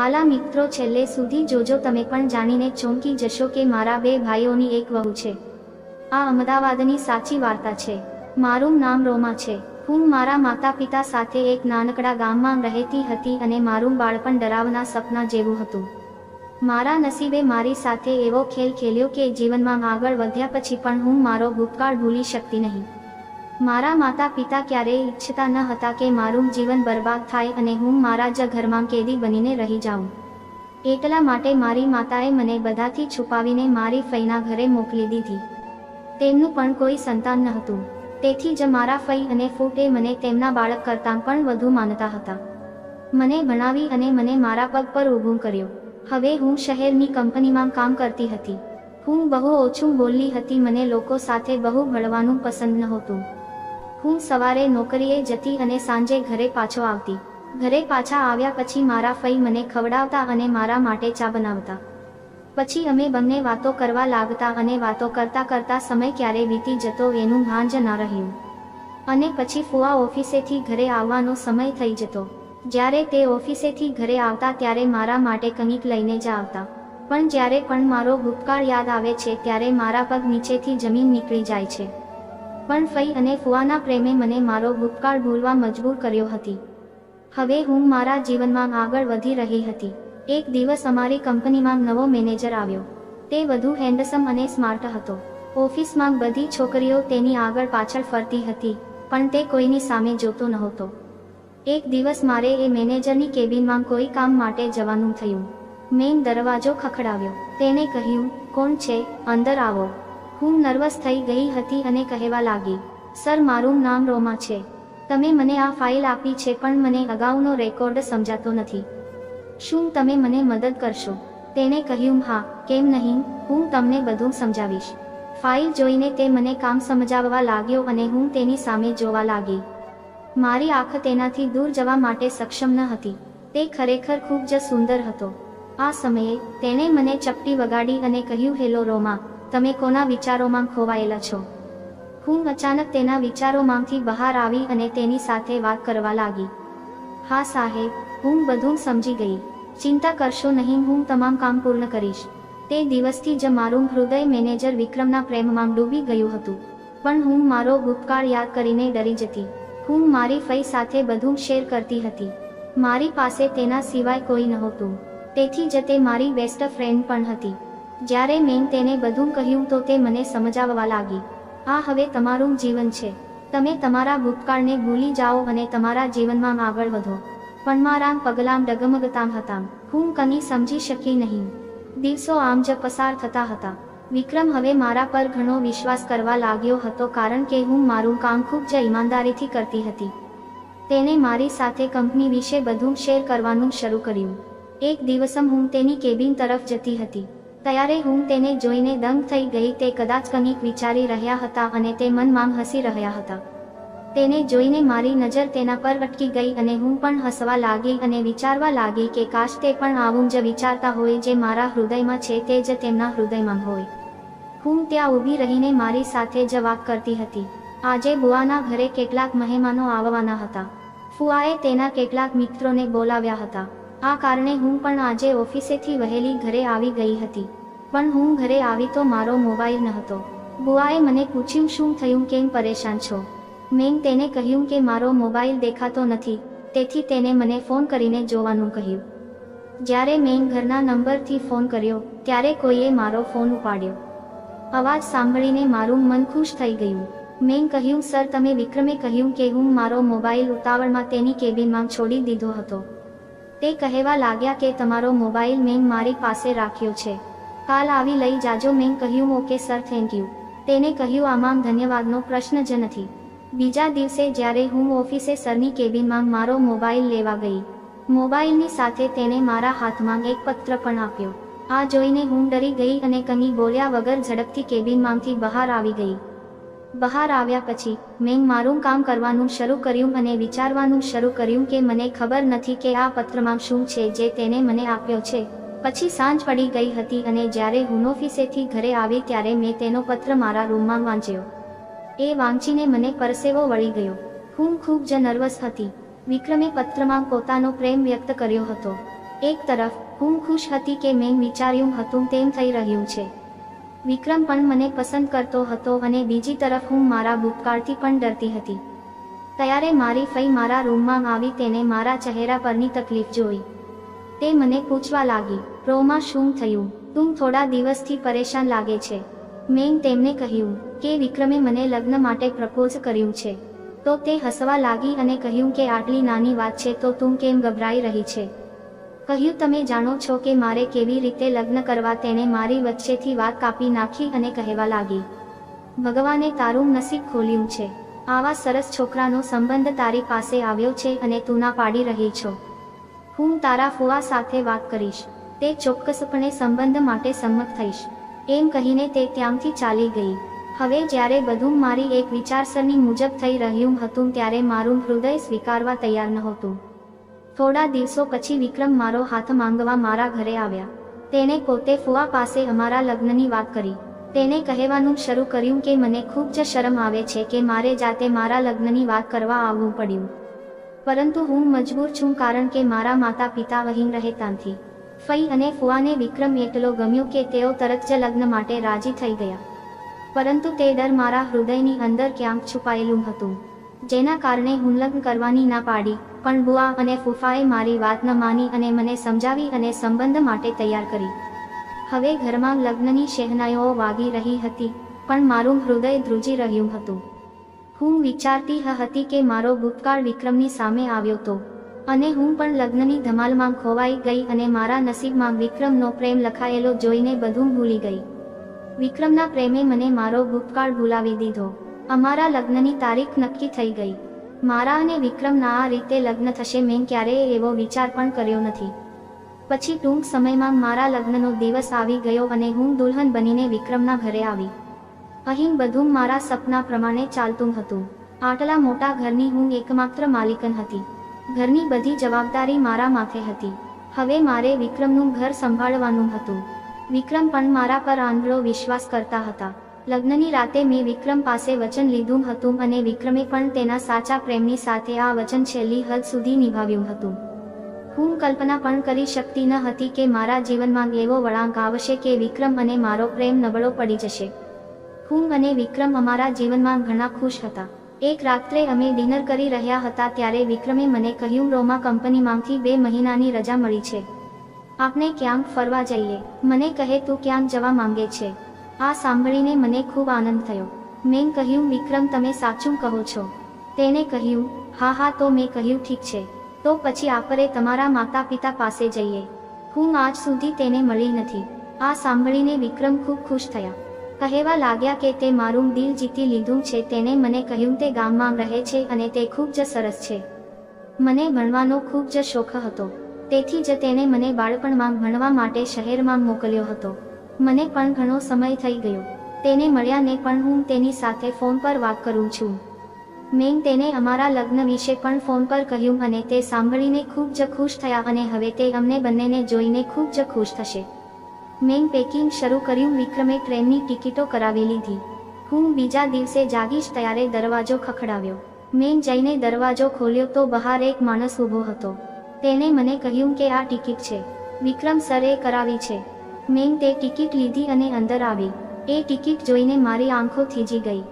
હાલા મિત્રો, છેલ્લે સુધી જોજો, તમે પણ જાણીને ચોંકી જશો કે મારા બે ભાઈઓની એક વહુ છે. આ અમદાવાદની સાચી વાર્તા છે. મારું નામ રોમા છે. હું મારા માતા પિતા સાથે એક નાનકડા ગામમાં રહેતી હતી અને મારું બાળપણ ડરાવના સપના જેવું હતું. મારા નસીબે મારી સાથે એવો ખેલ ખેલ્યો કે જીવનમાં આગળ વધ્યા પછી પણ હું મારો ભૂતકાળ ભૂલી શકતી નહીં. મારા માતા પિતા ક્યારેય ઈચ્છતા ન હતા કે મારું જીવન બરબાદ થાય અને હું મારા જ ઘરમાં કેદી બનીને રહી જાઉં. એટલા માટે મારી માતાએ મને બધાથી છુપાવીને મારી ફઈના ઘરે મોકલી દીધી. તેમનું પણ કોઈ સંતાન ન હતું. તેથી જ મારા ફઈ અને ફૂટે મને તેમના બાળક કરતાં પણ વધુ માનતા હતા. મને ભણાવી અને મને મારા પગ પર ઊભું કર્યો. હવે હું શહેરની કંપનીમાં કામ કરતી હતી. હું બહુ ઓછું બોલી હતી, મને લોકો સાથે બહુ ભળવાનું પસંદ નહોતું. હું સવારે નોકરીએ જતી અને સાંજે ઘરે પાછો આવતી. ઘરે પાછા આવ્યા પછી મારા ફઈ મને ખવડાવતા અને મારા માટે ચા બનાવતા. પછી અમે બંને વાતો કરવા લાગતા અને વાતો કરતા કરતા સમય ક્યારે વીતી જતો એનું ભાન જ ના રહ્યું. અને પછી ફુવા ઓફિસેથી ઘરે આવવાનો સમય થઈ જતો. જ્યારે તે ઓફિસેથી ઘરે આવતા ત્યારે મારા માટે કંઈક લઈને જ આવતા. પણ જ્યારે પણ મારો ભૂતકાળ યાદ આવે છે ત્યારે મારા પગ નીચેથી જમીન નીકળી જાય છે. પણ ફઈ અને ફુવાના પ્રેમે મને મારો ભૂતકાળ ભૂલવા મજબૂર કર્યો હતી. હવે હું મારા જીવનમાં આગળ વધી રહી હતી. એક દિવસ અમારી કંપનીમાં નવો મેનેજર આવ્યો. તે વધુ હેન્ડસમ અને સ્માર્ટ હતો. ઓફિસમાં બધી છોકરીઓ તેની આગળ પાછળ ફરતી હતી, પણ તે કોઈની સામે જોતો નહોતો. એક દિવસ મારે એ મેનેજરની કેબિનમાં કોઈ કામ માટે જવાનું થયું. મેન દરવાજો ખખડાવ્યો. તેણે કહ્યું, કોણ છે? અંદર આવો. હું નર્વસ થઈ ગઈ હતી અને કહેવા લાગી, સર, મારું નામ રોમા છે. તમે મને આ ફાઇલ આપી છે પણ મને અગાઉનો રેકોર્ડ સમજાતો નથી. શું તમે મને મદદ કરશો? તેણે કહ્યું, હા, કેમ નહીં? હું તમને બધું સમજાવીશ. ફાઇલ જોઈને તે મને કામ સમજાવવા લાગ્યો અને હું તેની સામે જોવા લાગી. મારી આંખ તેનાથી દૂર જવા માટે સક્ષમ ન હતી. તે ખરેખર ખૂબ જ સુંદર હતો. આ સમયે તેણે મને ચપટી વગાડી અને કહ્યું, હેલો રોમા તમે કોના વિચારોમાં ખોવાયેલા છો? હું અચાનક તેના વિચારોમાંથી બહાર આવી અને તેની સાથે વાત કરવા લાગી. હા સાહેબ, હું બધું સમજી ગઈ. ચિંતા કરશો નહીં, હું તમામ કામ પૂર્ણ કરીશ. તે દિવસથી જ મારું હૃદય મેનેજર વિક્રમના પ્રેમમાં ડૂબી ગયું હતું. પણ હું મારો ભૂતકાળ યાદ કરીને ડરી જતી. હું મારી ફઈ સાથે બધું શેર કરતી હતી. મારી પાસે તેના સિવાય કોઈ નહોતું. તેથી જ તે મારી બેસ્ટ ફ્રેન્ડ પણ હતી. જ્યારે મેં તેને બધું કહ્યું તો તે મને સમજાવવા લાગી. આ હવે તમારું જીવન છે. તમે તમારા ભૂતકાળને ભૂલી જાઓ અને તમારા જીવનમાં આગળ વધો. પણ મારામ પગલામ ડગમગતામ હતા. હું કની સમજી શકી નહીં. દિવસો આમ જ પસાર થતા હતા. વિક્રમ હવે મારા પર ઘણો વિશ્વાસ કરવા લાગ્યો હતો કારણ કે હું મારું કામ ખૂબ જ ઈમાનદારીથી કરતી હતી. તેણે મારી સાથે કંપની વિશે બધું શેર કરવાનું શરૂ કર્યું. એક દિવસમ હું તેની કેબિન તરફ જતી હતી. ત્યારે હું તેને જોઈને દંગ થઈ ગઈ તે કદાચ કંઈક વિચારી રહ્યા હતા અને તે મનમાં હસી રહ્યા હતા. તેને જોઈને મારી નજર તેના પર અટકી ગઈ અને હું પણ હસવા લાગી અને વિચારવા લાગી કે કાશ તે પણ આવું જ વિચારતા હોય જે મારા હૃદયમાં છે તે જ તેમના હૃદયમાં હોય. હું ત્યાં ઊભી રહીને મારી સાથે જ વાત કરતી હતી. આજે બુઆના ઘરે કેટલાક મહેમાનો આવવાના હતા. ફુઆએ તેના કેટલાક મિત્રોને બોલાવ્યા હતા. આ કારણે હું પણ આજે ઓફિસેથી વહેલી ઘરે આવી ગઈ હતી. પણ હું ઘરે આવી તો મારો મોબાઈલ નહોતો. બુઆએ મને પૂછ્યું, શું થયું? કેમ પરેશાન છો? મેં તેને કહ્યું કે મારો મોબાઈલ દેખાતો નથી. તેથી તેને મને ફોન કરીને જોવાનું કહ્યું. જ્યારે મેં ઘરના નંબરથી ફોન કર્યો, ત્યારે કોઈએ મારો ફોન ઉપાડ્યો. અવાજ સાંભળીને મારું મન ખુશ થઈ ગયું. મેં કહ્યું, સર, તમે વિક્રમે કહ્યું કે હું મારો મોબાઈલ ઉતાવળમાં તેની કેબિનમાં છોડી દીધો હતો. તે કહેવા લાગ્યા કે તમારો મોબાઈલ મેં મારી પાસે રાખ્યો છે. કાલ આવી લઈ જાજો મેં કહ્યું ઓકે સર થેન્ક યુ. તેને કહ્યું આમાં ધન્યવાદનો પ્રશ્ન જ નથી. બીજા દિવસે જ્યારે હું ઓફિસે સરની કેબિનમાં મારો મોબાઈલ લેવા ગઈ, મોબાઈલની સાથે તેને મારા હાથમાં એક પત્ર પણ આપ્યો. આ જોઈને હું ડરી ગઈ અને કંઈ બોલ્યા વગર ઝડપથી કેબિનમાંથી બહાર આવી ગઈ. બહાર આવ્યા પછી, મેં મારું કામ કરવાનું શરૂ કર્યું અને વિચારવાનું શરૂ કર્યું કે મને ખબર નથી કે આ પત્રમાં શું છે જે તેને મને આપ્યો છે. પછી સાંજ પડી ગઈ હતી અને જ્યારે હું ઓફિસેથી ઘરે આવી ત્યારે મેં તેનો પત્ર મારા રૂમમાં વાંચ્યો. એ વાંચીને મને પરસેવો વળી ગયો. હું ખૂબ જ નર્વસ હતી. વિક્રમે પત્રમાં પોતાનો પ્રેમ વ્યક્ત કર્યો હતો. એક તરફ, હું ખુશ હતી કે મેં વિચાર્યું હતું તેમ થઈ રહ્યું છે. વિક્રમ પણ મને પસંદ કરતો હતો અને બીજી તરફ હું મારા ભૂતકાળથી પણ ડરતી હતી. ત્યારે મારી ફઈ મારા રૂમમાં આવી તેને મારા ચહેરા પરની તકલીફ જોઈ. તે મને પૂછવા લાગી, રોમાં, શું થયું? તું થોડા દિવસથી પરેશાન લાગે છે. મેં તેમને કહ્યું કે વિક્રમે મને લગ્ન માટે પ્રપોઝ કર્યું છે. તો તે હસવા લાગી અને કહ્યું કે આટલી નાની વાત છે તો તું કેમ ગભરાઈ રહી છે? કહ્યું, તમે જાણો છો કે મારે કેવી રીતે લગ્ન કરવા તેણે મારી વચ્ચેથી વાત કાપી નાખી અને કહેવા લાગી, ભગવાને તારું નસીબ ખોલ્યું છે. આવા સરસ છોકરાનો સંબંધ તારી પાસે આવ્યો છે અને તું ના પાડી રહી છો. હું તારા ફુવા સાથે વાત કરીશ. તે ચોક્કસપણે સંબંધ માટે સંમત થઈશ. એમ કહીને તે ત્યાંથી ચાલી ગઈ. હવે જ્યારે બધું મારી એક વિચારસરણી મુજબ થઈ રહ્યું હતું, ત્યારે મારું હૃદય સ્વીકારવા તૈયાર નહોતું. થોડા દિવસો પછી વિક્રમ મારો હાથ માંગવા મારા ઘરે આવ્યા. તેણે પોતે ફુવા પાસે અમારા લગ્નની વાત કરી. તેણે કહેવાનું શરૂ કર્યું કે મને ખૂબ જ શરમ આવે છે કે મારે જાતે મારા લગ્નની વાત કરવા આવવું પડ્યું. પરંતુ હું મજબૂર છું કારણ કે મારા માતા પિતા વહીન રહેતા નથી ફઈ અને ફુવાને વિક્રમ એટલો ગમ્યો કે તેઓ તરત જ લગ્ન માટે રાજી થઈ ગયા. પરંતુ તે ડર મારા હૃદયની અંદર ક્યાંક છુપાયેલું હતું. જેના કારણે હું લગ્ન કરવાની ના પાડી. પણ બુઆ અને ફૂફાએ મારી વાત ન માની અને મને સમજાવી અને સંબંધ માટે તૈયાર કરી. હવે ઘરમાં લગ્નની શહેનાઈઓ વાગી રહી હતી, પણ મારું હૃદય ધ્રુજી રહ્યું હતું. હું વિચારતી હતી કે મારો ભૂતકાળ વિક્રમની સામે આવ્યો તો, અને હું પણ લગ્નની ધમાલમાં ખોવાઈ ગઈ અને મારા નસીબમાં વિક્રમનો પ્રેમ લખાયેલો જોઈને બધું ભૂલી ગઈ. વિક્રમના પ્રેમે મને મારો ભૂતકાળ ભૂલાવી દીધો. અમારા લગ્નની તારીખ નક્કી થઈ ગઈ. મારા અને વિક્રમના આ રીતે લગ્ન થશે મેં ક્યારેય એવો વિચાર પણ કર્યો નથી. પછી ટૂંક સમયમાં મારા લગ્નનો દિવસ આવી ગયો અને હું દુલ્હન બનીને વિક્રમના ઘરે આવી. અહીં બધું મારા સપના પ્રમાણે ચાલતું હતું. આટલા મોટા ઘરની હું એકમાત્ર માલિકન હતી. ઘરની બધી જવાબદારી મારા માથે હતી. હવે મારે વિક્રમનું ઘર સંભાળવાનું હતું. વિક્રમ પણ મારા પર આંધળો વિશ્વાસ કરતા હતા. લગ્નની રાતે મેં વિક્રમ પાસે વચન લીધું હતું અને વિક્રમે પણ તેના સાચા પ્રેમની સાથે આ વચન છેલ્લી હદ સુધી નિભાવ્યું હતું. હું કલ્પના પણ કરી શકતી ન હતી કે મારા જીવનમાં એવો વળાંક આવશે કે વિક્રમ અને મારો પ્રેમ નબળો પડી જશે. હું અને વિક્રમ અમારા જીવનમાં ઘણા ખુશ હતા. એક રાત્રે અમે ડિનર કરી રહ્યા હતા ત્યારે વિક્રમે મને કહ્યું, રોમા કંપનીમાંથી બે મહિનાની રજા મળી છે. આપણે ક્યાંક ફરવા જઈએ. મને કહે, તું ક્યાંક જવા માંગે છે? આ સાંભળીને મને ખૂબ આનંદ થયો. મેં કહ્યું, વિક્રમ, તમે સાચું કહો છો. તેને કહ્યું, હા હા, તો મેં કહ્યું, ઠીક છે. તો પછી આપણે તમારા માતા પિતા પાસે જઈએ. હું આજ સુધી તેને મળી નથી. આ સાંભળીને વિક્રમ ખૂબ ખુશ થયા. કહેવા લાગ્યા કે તે મારું દિલ જીતી લીધું છે તેને મને કહ્યું, તે ગામમાં રહે છે અને તે ખૂબ જ સરસ છે. મને ભણવાનો ખૂબ જ શોખ હતો. તેથી જ તેને મને બાળપણમાં ભણવા માટે શહેરમાં મોકલ્યો હતો. મને પણ ઘણો સમય થઈ ગયો. તેને મળ્યાને પણ હું તેની સાથે ફોન પર વાત કરું છું. મેં તેને અમારા લગ્ન વિશે પણ ફોન પર કહ્યું અને તે સાંભળીને ખૂબ જ ખુશ થયા અને હવે તે અમને બંનેને જોઈને ખૂબ જ ખુશ થશે. મેં પેકિંગ શરૂ કર્યું વિક્રમે ટ્રેનની ટિકિટો કરાવી લીધી. હું બીજા દિવસે જાગીશ ત્યારે દરવાજો ખખડાવ્યો. મેં જઈને દરવાજો ખોલ્યો તો બહાર એક માણસ ઊભો હતો. તેને મને કહ્યું કે આ ટિકિટ છે. વિક્રમ સરે કરાવી છે. મેં તે ટિકિટ લીધી અને અંદર આવી. એ ટિકિટ જોઈને મારી આંખો થીજી ગઈ.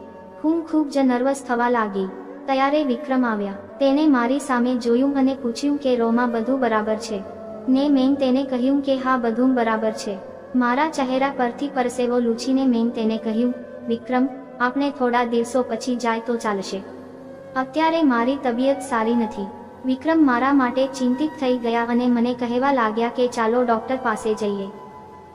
હું ખૂબ જ નર્વસ થવા લાગી. ત્યારે વિક્રમ આવ્યા. તેને મારી સામે જોયું અને પૂછ્યું કે, રોમાં, બધું બરાબર છે? ને મેં તેને કહ્યું કે, હા, બધું બરાબર છે. મારા ચહેરા પરથી પરસેવો લૂછીને મેં તેને કહ્યું, વિક્રમ, આપણે થોડા દિવસો પછી જાય તો ચાલશે. અત્યારે મારી તબિયત સારી નથી. વિક્રમ મારા માટે ચિંતિત થઈ ગયા અને મને કહેવા લાગ્યા કે, ચાલો, ડોક્ટર પાસે જઈએ.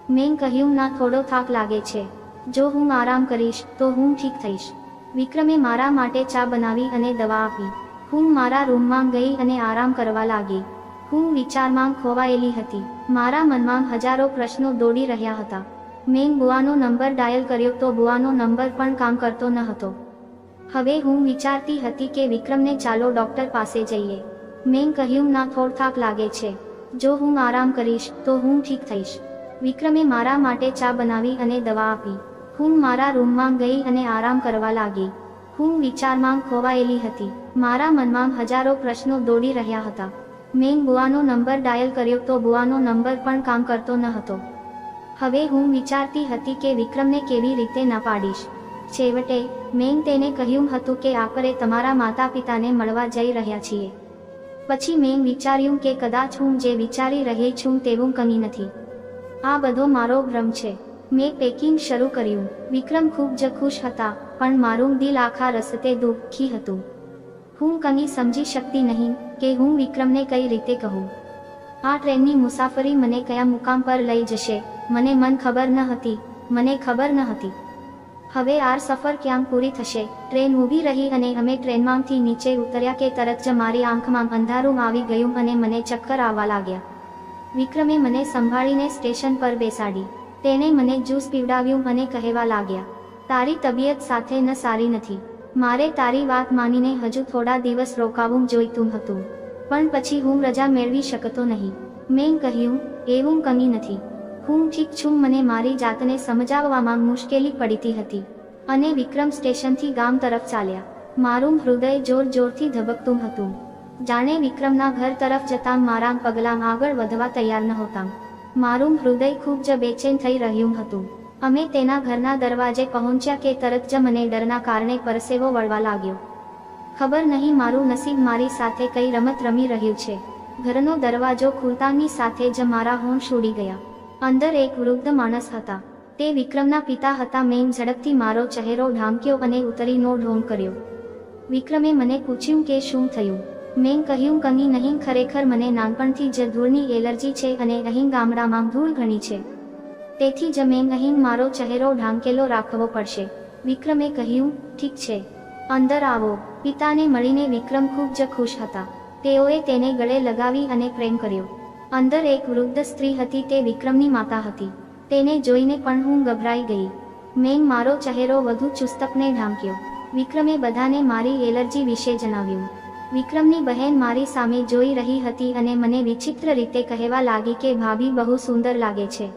મેં કહ્યું, ના, થોડો થાક લાગે છે. જો હું આરામ કરીશ, તો હું ઠીક થઈશ. વિક્રમે મારા માટે ચા બનાવી અને દવા આપી. હું મારા રૂમમાં ગઈ અને આરામ કરવા લાગી. હું વિચારમાં ખોવાયેલી હતી. મારા મનમાં હજારો પ્રશ્નો દોડી રહ્યા હતા. મેં બુઆનો નંબર ડાયલ કર્યો તો બુઆનો નંબર પણ કામ કરતો ન હતો. હવે હું વિચારતી હતી કે વિક્રમને ચાલો ડોક્ટર પાસે જઈએ. મેં કહ્યું, ના, થોડ થાક લાગે છે. જો હું આરામ કરીશ, તો હું ઠીક થઈશ. વિક્રમે મારા માટે ચા બનાવી અને દવા આપી. હું મારા રૂમમાં ગઈ અને આરામ કરવા લાગી. હું વિચારમાં ખોવાયેલી હતી. મારા મનમાં હજારો પ્રશ્નો દોડી રહ્યા હતા. મેં બુઆનો નંબર ડાયલ કર્યો તો બુઆનો નંબર પણ કામ કરતો ન હતો. હવે હું વિચારતી હતી કે વિક્રમને કેવી રીતે ના પાડીશ. છેવટે, મેં તેને કહ્યું હતું કે આપણે તમારા માતા પિતાને મળવા જઈ રહ્યા છીએ. પછી મેં વિચાર્યું કે કદાચ હું જે વિચારી રહી છું તેવું કંઈ નથી. આ બધો મારો ભ્રમ છે. મેં પેકિંગ શરૂ કર્યું. વિક્રમ ખૂબ જ ખુશ હતા, પણ મારું દિલ આખા રસ્તે દુઃખી હતું. હું કંઈ સમજી શકતી નહીં કે હું વિક્રમને કઈ રીતે કહું. આ ટ્રેનની મુસાફરી મને કયા મુકામ પર લઈ જશે, મને મન ખબર ન હતી, મને ખબર ન હતી. હવે આર સફર ક્યાં પૂરી થશે? ટ્રેન ઊભી રહી અને અમે ટ્રેનમાંથી નીચે ઉતર્યા કે તરત જ મારી આંખમાં અંધારું આવી ગયું અને મને ચક્કર આવવા લાગ્યા. વિક્રમે મને સંભાળીને સ્ટેશન પર બેસાડી. તેણે મને જ્યુસ પીવડાવ્યું અને કહેવા લાગ્યા, તારી તબિયત સાથે ન સારી નથી. મારે તારી વાત માનીને હજુ થોડા દિવસ રોકાવું જોઈતું હતું. પણ પછી હું રજા મેળવી શકતો નહીં. મેં કહ્યું, એવું કંઈ નથી. હું ઠીક છું, મને મારી જાતને સમજાવવામાં મુશ્કેલી પડતી હતી. અને વિક્રમ સ્ટેશનથી ગામ તરફ ચાલ્યા. મારું હૃદય જોર જોરથી ધબકતું હતું. જાણે વિક્રમના ઘર તરફ જતા મારા પગલાં આગળ વધવા તૈયાર નહોતા. મારું હૃદય ખૂબ જ બેચેન થઈ રહ્યું હતું. અમે તેના ઘરના દરવાજે પહોંચ્યા કે તરત જ મને ડરના કારણે પરસેવો વળવા લાગ્યો. ખબર નહીં મારું નસીબ મારી સાથે કઈ રમત રમી રહ્યું છે. ઘરનો દરવાજો ખુલતાની સાથે જ મારા હોંશ ઉડી ગયા. અંદર એક વૃદ્ધ માણસ હતા. તે વિક્રમના પિતા હતા મેં ઝડપથી મારો ચહેરો ઢાંક્યો અને ઉતરીનો ઢોંગ કર્યો. વિક્રમે મને પૂછ્યું કે શું થયું? મેં કહ્યું, કંઈ નહીં, ખરેખર મને નાનપણથી જ ધૂળની એલર્જી છે અને અહીં ગામડામાં ધૂળ ઘણી છે. તેથી જ મેં અહીં મારો ચહેરો ઢાંકેલો રાખવો પડશે. વિક્રમે કહ્યું, ઠીક છે. અંદર આવો. પિતાને મળીને વિક્રમ ખૂબ જ ખુશ હતા. તેઓએ તેને ગળે લગાવી અને પ્રેમ કર્યો. અંદર એક વૃદ્ધ સ્ત્રી હતી, તે વિક્રમની માતા હતી. તેને જોઈને પણ હું ગભરાઈ ગઈ. મેં મારો ચહેરો વધુ ચુસ્તકને ઢાંક્યો. વિક્રમે બધાને મારી એલર્જી વિશે જણાવ્યું. વિક્રમની બહેન મારી સામે જોઈ રહી હતી અને મને વિચિત્ર રીતે કહેવા લાગી કે ભાભી બહુ સુંદર લાગે છે.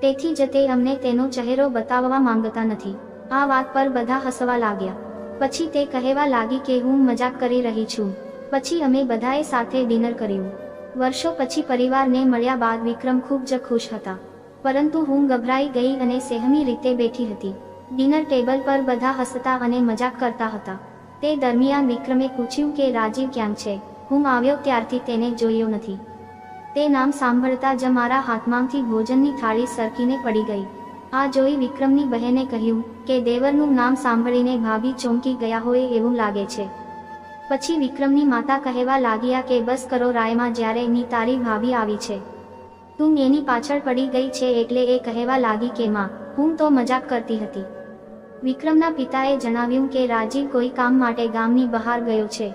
તેથી જ તે અમને તેનો ચહેરો બતાવવા માંગતા નથી. આ વાત પર બધા હસવા લાગ્યા. પછી તે કહેવા લાગી કે હું મજાક કરી રહી છું. પછી અમે બધાએ સાથે ડિનર કર્યું. વર્ષો પછી પરિવારને મળ્યા બાદ વિક્રમ ખૂબ જ ખુશ હતા. પરંતુ હું ગભરાઈ ગઈ અને સહેમી રીતે બેઠી હતી. ડિનર ટેબલ પર બધા હસતા અને મજાક કરતા હતા. તે દરમિયાન વિક્રમે પૂછ્યું કે રાજીવ ક્યાં છે? હું આવ્યો ત્યારથી તેને જોયો નથી. તે નામ સાંભળતા જ મારા હાથમાંથી ભોજનની થાળી સરકીને પડી ગઈ. આ જોઈ વિક્રમની બહેને કહ્યું કે દેવરનું નામ સાંભળીને ભાભી ચોંકી ગયા હોય એવું લાગે છે. પછી વિક્રમની માતા કહેવા લાગ્યા કે બસ કરો રાયમાં જ્યારે ની તારી ભાભી આવી છે. તું એની પાછળ પડી ગઈ છે એટલે એ કહેવા લાગી કે માં, હું તો મજાક કરતી હતી. વિક્રમના પિતાએ જણાવ્યું કે રાજીવ કોઈ કામ માટે ગામની બહાર ગયો છે.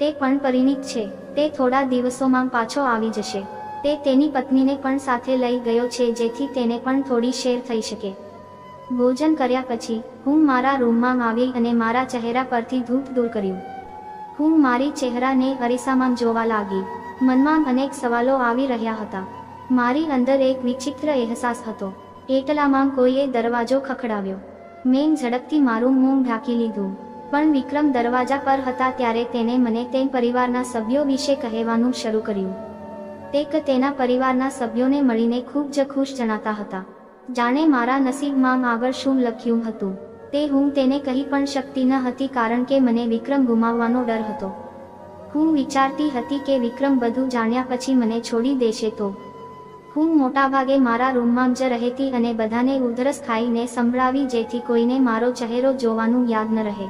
તે પણ પરિણીત છે. તે થોડા દિવસોમાં પાછો આવી જશે. તે તેની પત્નીને પણ સાથે લઈ ગયો છે જેથી તેને પણ થોડી શેર થઈ શકે. ભોજન કર્યા પછી, હું મારા રૂમમાં આવી અને મારા ચહેરા પરથી ધૂપ દૂર કર્યું. હું મારી ચહેરાને અરીસામાં જોવા લાગી. મનમાં અનેક સવાલો આવી રહ્યા હતા. મારી અંદર એક વિચિત્ર અહેસાસ હતો. એટલામાં કોઈએ દરવાજો ખખડાવ્યો. મેં ઝડપથી મારું મોં ઢાંકી લીધું. પણ વિક્રમ દરવાજા પર હતા ત્યારે તેને મને તે પરિવારના સભ્યો વિશે કહેવાનું શરૂ કર્યું. તે કે તેના પરિવારના સભ્યોને મળીને ખૂબ જ ખુશ જણાતા હતા. જાણે મારા નસીબમાં આગળ શું લખ્યું હતું. તે હું તેને કહી પણ શકતી ન હતી કારણ કે મને વિક્રમ ગુમાવવાનો ડર હતો. હું વિચારતી હતી કે વિક્રમ બધું જાણ્યા પછી મને છોડી દેશે તો હું મોટાભાગે મારા રૂમમાં જ રહેતી અને બધાને ઉધરસ ખાઈને સંભળાવી જેથી કોઈને મારો ચહેરો જોવાનું યાદ ન રહે.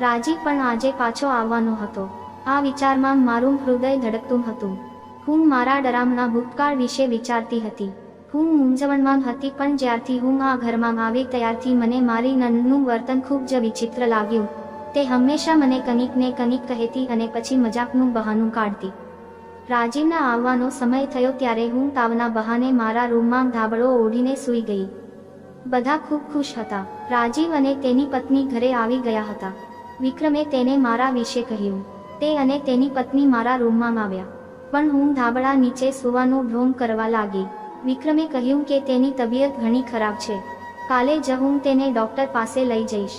રાજી પણ આજે પાછો આવવાનો હતો. આ વિચારમાં મારું હૃદય ધડકતું હતું. હું મારા ડરામના ભૂતકાળ વિશે વિચારતી હતી. હું મૂંઝવણમાં હતી પણ જ્યારથી હું આ ઘરમાં આવી ત્યારથી મને મારી નંદનું વર્તન ખૂબ જ વિચિત્ર લાગ્યું. તે હંમેશા મને કનિકને કનિક કહેતી અને પછી મજાકનું બહાનું કાઢતી. રાજીવના આવવાનો સમય થયો ત્યારે હું તાવના બહાને મારા રૂમમાં ધાબળો ઓઢીને સૂઈ ગઈ. બધા ખૂબ ખુશ હતા. રાજીવ અને તેની પત્ની ઘરે આવી ગયા હતા. વિક્રમે તેને મારા વિશે કહ્યું. તે અને તેની પત્ની મારા રૂમમાં આવ્યા. પણ હું ધાબળા નીચે સૂવાનો ઢોંગ કરવા લાગી. વિક્રમે કહ્યું કે તેની તબિયત ઘણી ખરાબ છે. કાલે જ હું તેને ડોક્ટર પાસે લઈ જઈશ.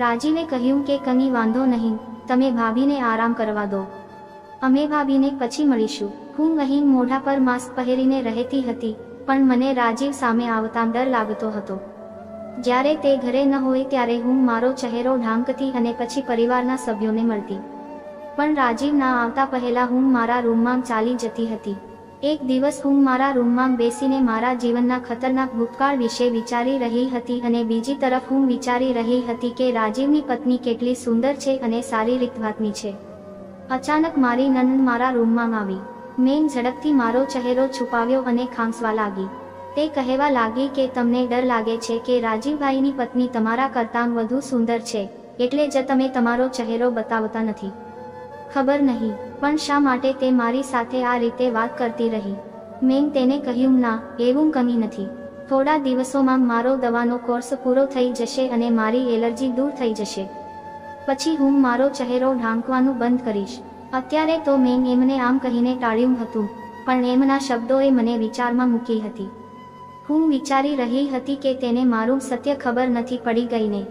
રાજીવે કહ્યું કે કંઈ વાંધો નહીં. તમે ભાભીને આરામ કરવા દો. અમે ભાભીને પછી મળીશું. હું અહીં મોઢા પર માસ્ક પહેરીને રહેતી હતી, પણ મને રાજીવ સામે આવતા ડર લાગતો હતો. જ્યારે તે ઘરે ન હોય ત્યારે હું મારો ચહેરો ઢાંકતી અને પછી પરિવારના સભ્યોને મળતી. પણ રાજીવ ના આવતા પહેલા હું મારા રૂમમાં ચાલી જતી હતી. એક દિવસ હું મારા રૂમમાં બેસીને મારા જીવનના ખતરનાક ભૂતકાળ વિશે વિચારી રહી હતી અને બીજી તરફ હું વિચારી રહી હતી કે રાજીવની પત્ની કેટલી સુંદર છે અને સારી રીતભાતની છે. અચાનક મારી નંદ મારા રૂમમાં આવી. મેં ઝડપથી મારો ચહેરો છુપાવ્યો અને ખાંસવા લાગી. તે કહેવા લાગી કે તમને ડર લાગે છે કે રાજીવભાઈની પત્ની તમારા કરતાં વધુ સુંદર છે, એટલે જ તમે તમારો ચહેરો બતાવતા નથી. ખબર નહીં, પણ શા માટે તે મારી સાથે આ રીતે વાત કરતી રહી? મેં તેને કહ્યું, ના, એવું કમી નથી. થોડા દિવસોમાં મારો દવાનો કોર્સ પૂરો થઈ જશે અને મારી એલર્જી દૂર થઈ જશે. પછી હું મારો ચહેરો ઢાંકવાનું બંધ કરીશ. અત્યારે તો મેં એમને આમ કહીને ટાળ્યું હતું, પણ એમના શબ્દોએ મને વિચારમાં મૂકી હતી. હું વિચારી રહી હતી કે તેને મારું સત્ય ખબર નથી પડી ગઈ ને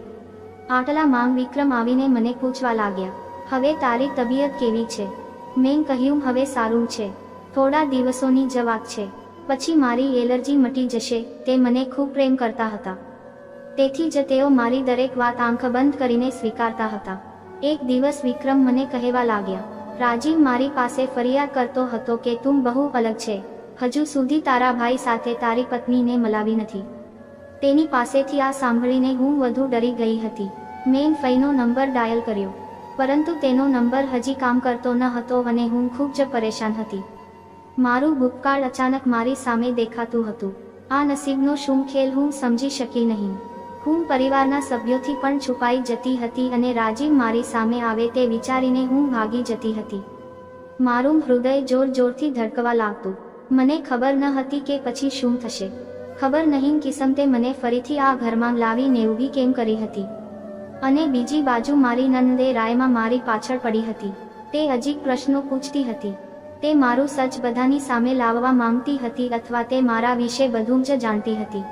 આટલા માંગ વિક્રમ આવીને મને પૂછવા લાગ્યા, હવે તારી તબિયત કેવી છે? મેં કહ્યું, હવે સારું છે. થોડા દિવસોની જવાબ છે. પછી મારી એલર્જી મટી જશે. તે મને ખૂબ પ્રેમ કરતા હતા. તેથી જ તેઓ મારી દરેક વાત આંખ બંધ કરીને સ્વીકારતા હતા. એક દિવસ વિક્રમ મને કહેવા લાગ્યા રાજીવ મારી પાસે ફરિયાદ કરતો હતો કે તું બહુ અલગ છે. હજુ સુધી તારા ભાઈ સાથે તારી પત્નીને મલાવી નથી. તેની પાસેથી આ સાંભળીને હું વધુ ડરી ગઈ હતી. મેં ફઈનો નંબર ડાયલ કર્યો. પરંતુ તેનો નંબર હજી કામ કરતો ન હતો અને હું ખૂબ જ પરેશાન હતી. મારું ભૂતકાળ અચાનક મારી સામે દેખાતું હતું. આ નસીબનો શું ખેલ હું સમજી શકી નહીં. હું પરિવારના સભ્યોથી પણ છુપાઈ જતી હતી અને રાજીવ મારી સામે આવે તે વિચારીને હું ભાગી જતી હતી. મારું હૃદય જોર જોરથી ધડકવા લાગતું. મને ખબર ન હતી કે પછી શું થશે. ખબર નહીં કિસ્મતે મને ફરીથી આ ઘરમાં લાવીને ઊભી કેમ કરી હતી. અને બીજી બાજુ મારી નંદે રાયમાં મારી પાછળ પડી હતી. તે અજીબ પ્રશ્નો પૂછતી હતી. તે મારું સચ બધાની સામે લાવવા માંગતી હતી અથવા તે મારા વિશે બધું જ જાણતી હતી.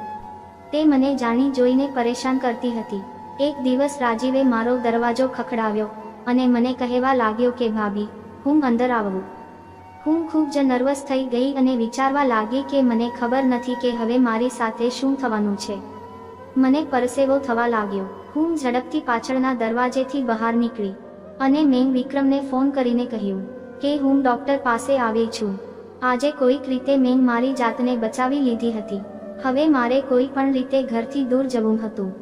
તે મને જાણી જોઈને પરેશાન કરતી હતી. એક દિવસ રાજીવે મારો દરવાજો ખખડાવ્યો અને મને કહેવા લાગ્યો કે, ભાભી, હું અંદર આવું. હું ખૂબ જ નર્વસ થઈ ગઈ અને વિચારવા લાગી કે, મને ખબર નથી કે હવે મારી સાથે શું થવાનું છે. મને પરસેવો થવા લાગ્યો. હું ઝડપથી પાછળના દરવાજેથી બહાર નીકળી અને મેં વિક્રમને ફોન કરીને કહ્યું કે, હું ડોક્ટર પાસે આવી છું. આજે કોઈક રીતે મેં મારી જાતને બચાવી લીધી હતી. હવે મારે કોઈ પણ રીતે ઘરથી દૂર જવું હતું.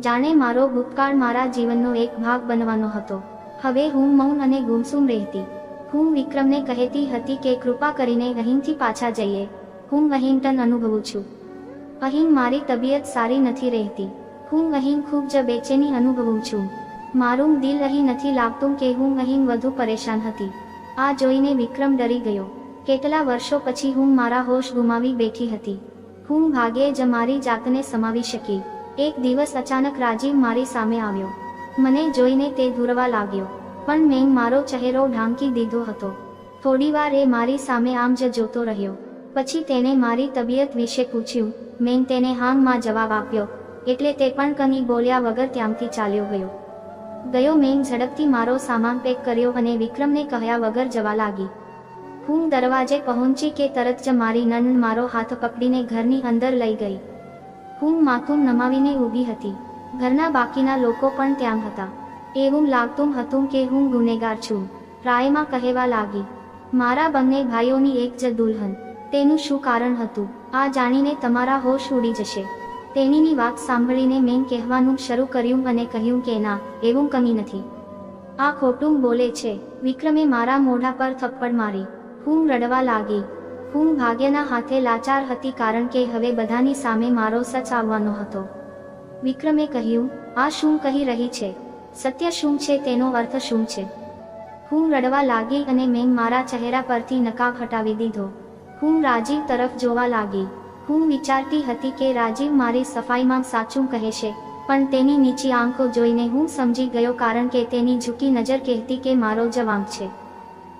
જાણે મારો ભૂતકાળ મારા જીવનનો એક ભાગ બનવાનો હતો. હવે હું મૌન અને ગુમસુમ રહેતી. હું વિક્રમને કહેતી હતી કે કૃપા કરીને અહીંથી પાછા જઈએ. હું વહિંટન અનુભવું છું. અહીં મારી તબિયત સારી નથી રહેતી. હું અહીં ખૂબ જ બેચેની અનુભવું છું. મારું દિલ અહીં નથી લાગતું કે હું અહીં વધુ પરેશાન હતી. આ જોઈને વિક્રમ ડરી ગયો. કેટલા વર્ષો પછી હું મારા હોશ ગુમાવી બેઠી હતી. હું ભાગ્યે જ મારી જાતને સમાવી શકી. એક દિવસ અચાનક રાજીવ મારી સામે આવ્યો. મને જોઈને તે દૂરવા લાગ્યો. પણ મેં મારો ચહેરો ઢાંકી દીધો હતો. થોડીવાર એ મારી સામે આમ જ જોતો રહ્યો. પછી તેણે મારી તબિયત વિશે પૂછ્યું. મેં તેને હાંગમાં જવાબ આપ્યો. એટલે તે પણ કની બોલ્યા વગર ત્યાંથી ચાલ્યો ગયો. ગયો મેં ઝડપથી મારો સામાન પેક કર્યો અને વિક્રમને કહ્યા વગર જવા લાગી. હું દરવાજે પહોંચી કે તરત જ મારી નંદ મારો હાથ પકડીને ઘરની અંદર લઈ ગઈ. હું માથું નમાવીને ઊભી હતી. ઘરના બાકીના લોકો પણ ત્યાં હતા. એવું લાગતું હતું કે હું ગુનેગાર છું. રાયમાં કહેવા લાગી, મારા બંને ભાઈઓની એક જ દુલ્હન. તેનું શું કારણ હતું? આ જાણીને તમારા હોશ ઉડી જશે. તેણીની વાત સાંભળીને મેં કહેવાનું શરૂ કર્યું અને કહ્યું કે ના, એવું કમી નથી. આ ખોટું બોલે છે. વિક્રમે મારા મોઢા પર થપ્પડ મારી. હું રડવા લાગી. હું ભાગ્યના હાથે લાચાર હતી કારણ કે હવે બધાની સામે મારો સચ આવવાનો હતો. વિક્રમે કહ્યું, આ શું કહી રહી છે? સત્ય શું છે? તેનો અર્થ શું છે? હું રડવા લાગી અને મેં મારા ચહેરા પરથી નકાબ હટાવી દીધો. હું રાજીવ તરફ જોવા લાગી. હું વિચારતી હતી કે રાજીવ મારી સફાઈમાં સાચું કહેશે, પણ તેની નીચી આંખો જોઈને હું સમજી ગયો કારણ કે તેની ઝૂકી નજર કહેતી કે મારો જવાબ છે.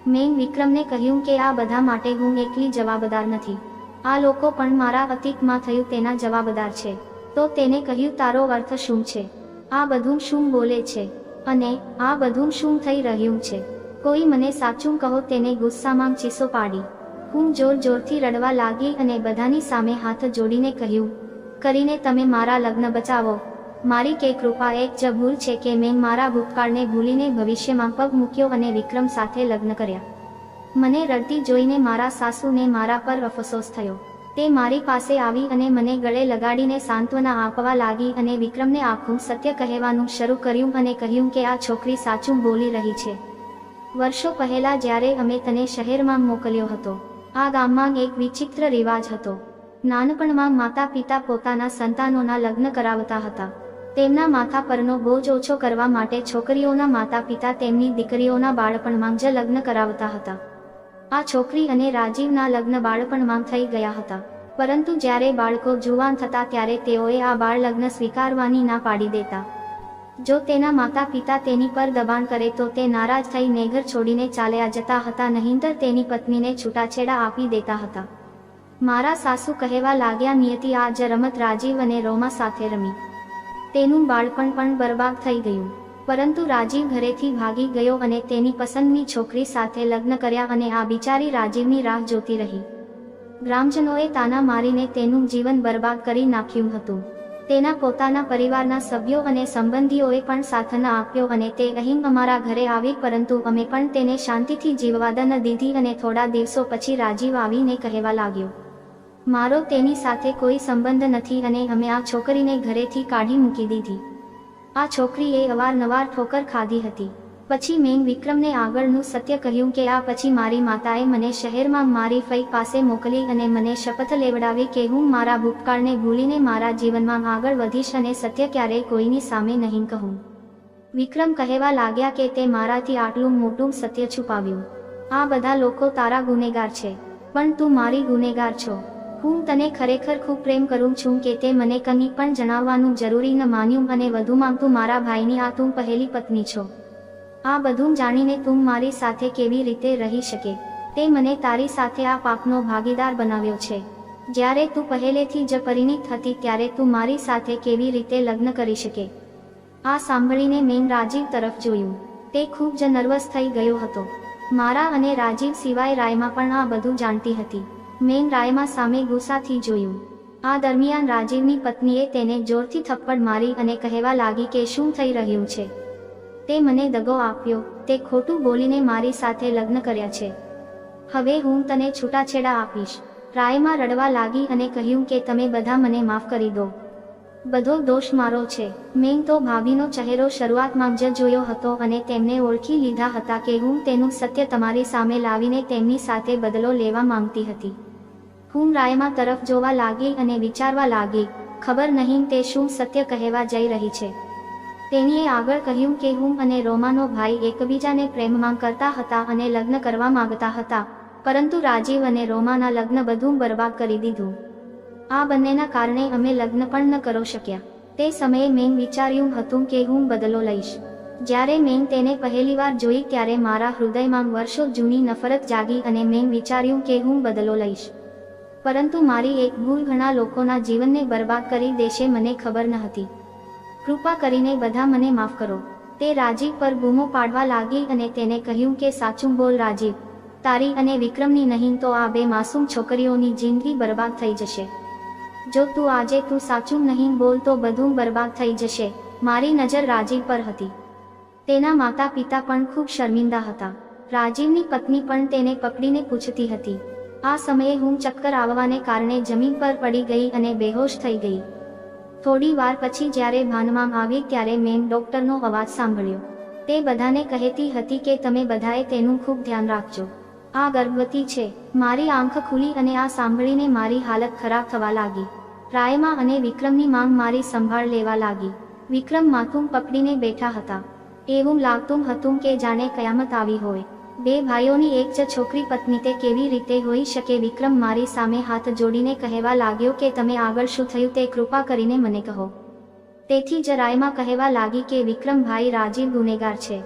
મેં વિક્રમને કહ્યું કે આ બધા માટે હું એકલી જવાબદાર નથી. આ લોકો પણ મારા અતીતમાં થયું તેના જવાબદાર છે. તો તેને કહ્યું, તારો અર્થ શું છે? આ બધું શું બોલે છે? અને આ બધું શું થઈ રહ્યું છે? કોઈ મને સાચું કહો તેને ગુસ્સામાં ચીસો પાડી હું જોર જોરથી રડવા લાગી અને બધાની સામે હાથ જોડીને કહ્યું, કરીને તમે મારા લગ્ન બચાવો. મારી કે કૃપા એક જ ભૂલ છે કે મેં મારા ભૂતકાળને ભૂલીને ભવિષ્યમાં પગ મૂક્યો અને વિક્રમ સાથે લગ્ન કર્યા. મને રડતી જોઈને મારા સાસુને મારા પર અફસોસ થયો. તે મારી પાસે આવી અને મને ગળે લગાડીને સાંત્વના આપવા લાગી અને વિક્રમને આખું સત્ય કહેવાનું શરૂ કર્યું અને કહ્યું કે આ છોકરી સાચું બોલી રહી છે. વર્ષો પહેલા જ્યારે અમે તને શહેરમાં મોકલ્યો હતો, આ ગામમાં એક વિચિત્ર રિવાજ હતો. નાનપણમાં માતા પિતા પોતાના સંતાનોના લગ્ન કરાવતા હતા. તેમના માથા પરનો બોજ ઓછો કરવા માટે છોકરીઓના માતા પિતા તેમની દીકરીઓના બાળપણમાં જ લગ્ન કરાવતા હતા. આ છોકરી અને રાજીવના લગ્ન બાળપણમાં થઈ ગયા હતા. પરંતુ જ્યારે બાળકો જુવાન થતા ત્યારે તેઓએ આ બાળ લગ્ન સ્વીકારવાની ના પાડી દેતા. જો તેના માતા પિતા તેની પર દબાણ કરે તો તે નારાજ થઈ નેઘર છોડીને ચાલ્યા જતા હતા નહીંતર તેની પત્નીને છૂટાછેડા આપી દેતા હતા. મારા સાસુ કહેવા લાગ્યા નિયતિ આ જ રમત રાજીવ અને રોમા સાથે રમી. તેનું બાળપણ પણ બરબાદ થઈ ગયું. પરંતુ રાજીવ ઘરેથી ભાગી ગયો અને તેની પસંદની છોકરી સાથે લગ્ન કર્યા અને આ બિચારી રાજીવની રાહ જોતી રહી. ગ્રામજનોએ તાના મારીને તેનું જીવન બરબાદ કરી નાખ્યું હતું. તેના પોતાના પરિવારના સભ્યો અને સંબંધીઓએ પણ સાથ ન આપ્યો અને તે અહીં અમારા ઘરે આવી પરંતુ અમે પણ તેને શાંતિથી જીવવા ન દીધી અને થોડા દિવસો પછી રાજીવ આવીને કહેવા લાગ્યો. મારો તેની સાથે કોઈ સંબંધ નથી અને અમે આ છોકરીને ઘરેથી કાઢી મૂકી દીધી. આ છોકરીએ અવારનવાર ઠોકર ખાધી હતી. પછી મેં વિક્રમને આગળનું સત્ય કહ્યું કે આ પછી મારી માતાએ મને શહેરમાં મારી ફઈ પાસે મોકલી અને મને શપથ લેવડાવી કે હું મારા ભૂતકાળને ભૂલીને મારા જીવનમાં આગળ વધીશ અને સત્ય ક્યારેય કોઈની સામે નહીં કહું. વિક્રમ કહેવા લાગ્યા કે તે મારાથી આટલું મોટું સત્ય છુપાવ્યું. આ બધા લોકો તારા ગુનેગાર છે. પણ તું મારી ગુનેગાર છો. હું તને ખરેખર ખૂબ પ્રેમ કરું છું કે તે મને કંઈ પણ જણાવવાનું જરૂરી ન માન્યું અને વધુમાં તું મારા ભાઈની આ તું પહેલી પત્ની છો. આ બધું જાણીને તું મારી સાથે કેવી રીતે રહી શકે? તે મને તારી સાથે આ પાપનો ભાગીદાર બનાવ્યો છે. જ્યારે તું પહેલેથી જ પરિણીત હતી ત્યારે તું મારી સાથે કેવી રીતે લગ્ન કરી શકે? આ સાંભળીને મેં રાજીવ તરફ જોયું. તે ખૂબ જ નર્વસ થઈ ગયો હતો. મારા અને રાજીવ સિવાય રાયમાં પણ આ બધું જાણતી હતી. મેં રાયમાં સામે ગુસ્સાથી જોયું. આ દરમિયાન રાજીવની પત્નીએ તેને જોરથી થપ્પડ મારી અને કહેવા લાગી કે શું થઈ રહ્યું છે. તે મને દગો આપ્યો, તે ખોટું બોલીને મારી સાથે લગ્ન કર્યા છે. હવે હું તને છૂટાછેડા આપીશ. રાયમાં રડવા લાગી અને કહ્યું કે તમે બધા મને માફ કરી દો. બધો દોષ મારો છે. મેં તો ભાભીનો ચહેરો શરૂઆતમાં જ જોયો હતો અને તેમને ઓળખી લીધા હતા કે હું તેનું સત્ય તમારી સામે લાવીને તેમની સાથે બદલો લેવા માંગતી હતી. હું રાયમા તરફ જોવા લાગી અને વિચારવા લાગી, ખબર નહીં તે શું સત્ય કહેવા જઈ રહી છે. તેણીએ આગળ કહ્યું કે હું અને રોમાનો ભાઈ એકબીજાને પ્રેમમાં કરતા હતા અને લગ્ન કરવા માંગતા હતા, પરંતુ રાજીવ અને રોમાના લગ્ન બધું બરબાદ કરી દીધું. આ બંનેના કારણે અમે લગ્ન પણ ન કરો શક્યા. તે સમયે મેં વિચાર્યું હતું કે હું બદલો લઈશ. જ્યારે મેં તેને પહેલીવાર જોઈ ત્યારે મારા હૃદયમાં વર્ષો જૂની નફરત જાગી અને મેં વિચાર્યું કે હું બદલો લઈશ. પરંતુ મારી એક ભૂલ ઘણા લોકોના જીવનને બરબાદ કરી દેશે મને ખબર ન હતી. કૃપા કરીને બધા મને માફ કરો. તે રાજીવ પર બૂમો પાડવા લાગી અને તેને કહ્યું કે સાચું બોલ રાજીવ. તારી અને વિક્રમની નહીં તો આ બે માસૂમ છોકરીઓની જિંદગી બરબાદ થઈ જશે. જો તું આજે તું સાચું નહીં બોલ તો બધું બરબાદ થઈ જશે. મારી નજર રાજીવ પર હતી. તેના માતા પિતા પણ ખૂબ શર્મિંદા હતા. રાજીવની પત્ની પણ તેને પકડીને પૂછતી હતી. આ સમયે હું ચક્કર આવવાને કારણે જમીન પર પડી ગઈ અને બેહોશ થઈ ગઈ. થોડી વાર પછી જ્યારે ભાનમાં આવી ત્યારે મેં ડોક્ટરનો અવાજ સાંભળ્યો. તે બધાને કહેતી હતી કે તમે બધાએ તેનું ખૂબ ધ્યાન રાખજો. આ ગર્ભવતી છે. મારી આંખ ખુલી અને આ સાંભળીને મારી હાલત ખરાબ થવા લાગી. રાયમાં અને વિક્રમની માંગ મારી સંભાળ લેવા લાગી. વિક્રમ માથું પકડીને બેઠા હતા. એવું લાગતું હતું કે જાણે કયામત આવી હોય. બે ભાઈઓની એક જ છોકરી પત્ની તે કેવી રીતે હોઈ શકે? વિક્રમ મારી સામે હાથ જોડીને કહેવા લાગ્યો કે તમે આગળ શું થયું તે કૃપા કરીને મને કહો. તેથી જરાયમાં કહેવા લાગી કે વિક્રમભાઈ રાજીવ ગુનેગાર છે.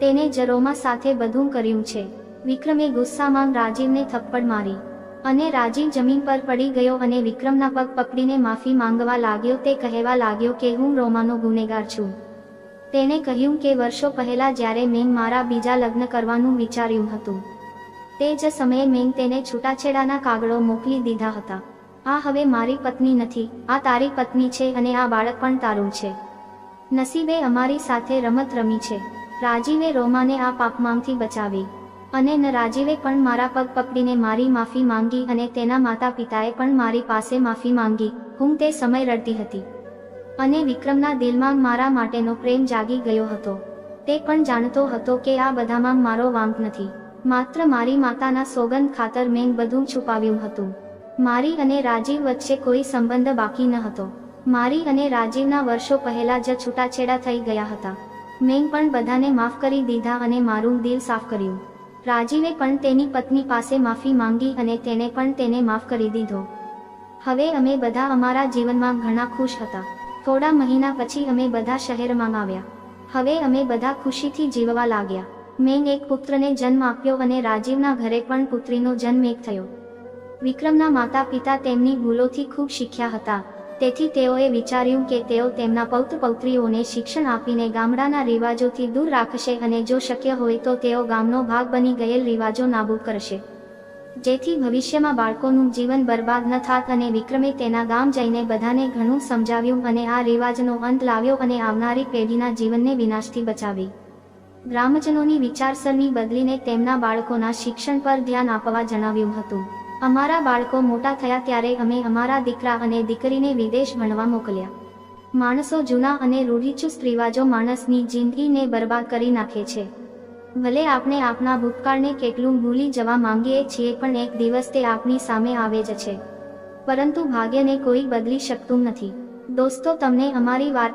તેને જરોમા સાથે બધું કર્યું છે. વિક્રમે ગુસ્સામાં રાજીવને થપ્પડ મારી અને રાજીવ જમીન પર પડી ગયો અને વિક્રમના પગ પકડીને માફી માંગવા લાગ્યો તે કહેવા લાગ્યો કે હું રોમાનો ગુનેગાર છું. તેણે કહ્યું કે વર્ષો પહેલા જ્યારે મેં મારા બીજા લગ્ન કરવાનું વિચાર્યું હતું, તે જ સમયે મેં તેને છૂટાછેડાના કાગળો મોકલી દીધા હતા. આ હવે મારી પત્ની નથી, આ તારી પત્ની છે અને આ બાળક પણ તારું છે. નસીબે અમારી સાથે રમત રમી છે. રાજીવે રોમાને આ પાપમાંથી બચાવી અને ન રાજીવે પણ મારા પગ પકડીને મારી માફી માંગી અને તેના માતા પિતાએ પણ મારી પાસે માફી માંગી. હું તે સમય રડતી હતી. અને વિક્રમના દિલમાં મારા માટેનો પ્રેમ જાગી ગયો હતો. તે પણ જાણતો હતો કે આ બધામાં મારો વાંક નથી. માત્ર મારી માતાના સોગંદ ખાતર મેં બધું છુપાવ્યું હતું. મારી અને રાજીવ વચ્ચે કોઈ સંબંધ બાકી ન હતો. મારી અને રાજીવના વર્ષો પહેલા જ છૂટાછેડા થઈ ગયા હતા. મેં પણ બધાને માફ કરી દીધા અને મારું દિલ સાફ કર્યું. રાજીવે પણ તેની પત્ની પાસે માફી માંગી અને તેને પણ તેને માફ કરી દીધો. હવે અમે બધા અમારા જીવનમાં ઘણા ખુશ હતા. થોડા મહિના પછી અમે બધા શહેરમાં આવ્યા. હવે અમે બધા ખુશીથી જીવવા લાગ્યા. મેં એક પુત્રને જન્મ આપ્યો અને રાજીવના ઘરે પણ પુત્રીનો જન્મ એક થયો. વિક્રમના માતા પિતા તેમની ભૂલોથી ખૂબ શીખ્યા હતા. તેથી તેઓએ વિચાર્યું કે તેઓ તેમના પૌત્ર પૌત્રીઓને શિક્ષણ આપીને ગામડાના રિવાજોથી દૂર રાખશે અને જો શક્ય હોય તો તેઓ ગામનો ભાગ બની ગયેલ રિવાજો નાબૂદ કરશે. જેથી ભવિષ્યમાં બાળકોનું જીવન બરબાદ ન થાત અને વિક્રમે તેના ગામ જઈને બધાને ઘણું સમજાવ્યું અને આ રિવાજનો અંત લાવ્યો અને આવનારી પેઢીના જીવનને વિનાશથી બચાવી. ગ્રામજનોની વિચારસરણી બદલીને તેમના બાળકોના શિક્ષણ પર ધ્યાન આપવા જણાવ્યું હતું. અમારા બાળકો મોટા થયા ત્યારે અમે અમારા દીકરા અને દીકરીને વિદેશ ભણવા મોકલ્યા. માણસો જૂના અને રૂઢિચુસ્ત રિવાજો માણસની જિંદગીને બરબાદ કરી નાખે છે. ભલે આપણે આપણા ભૂતકાળને કેટલું ભૂલી જવા માંગીએ છીએ પણ એક દિવસ તે આપણી સામે આવે જ છે. પરંતુ ભાગ્યને કોઈ બદલી શકતું નથી. દોસ્તો, તમને અમારી વાત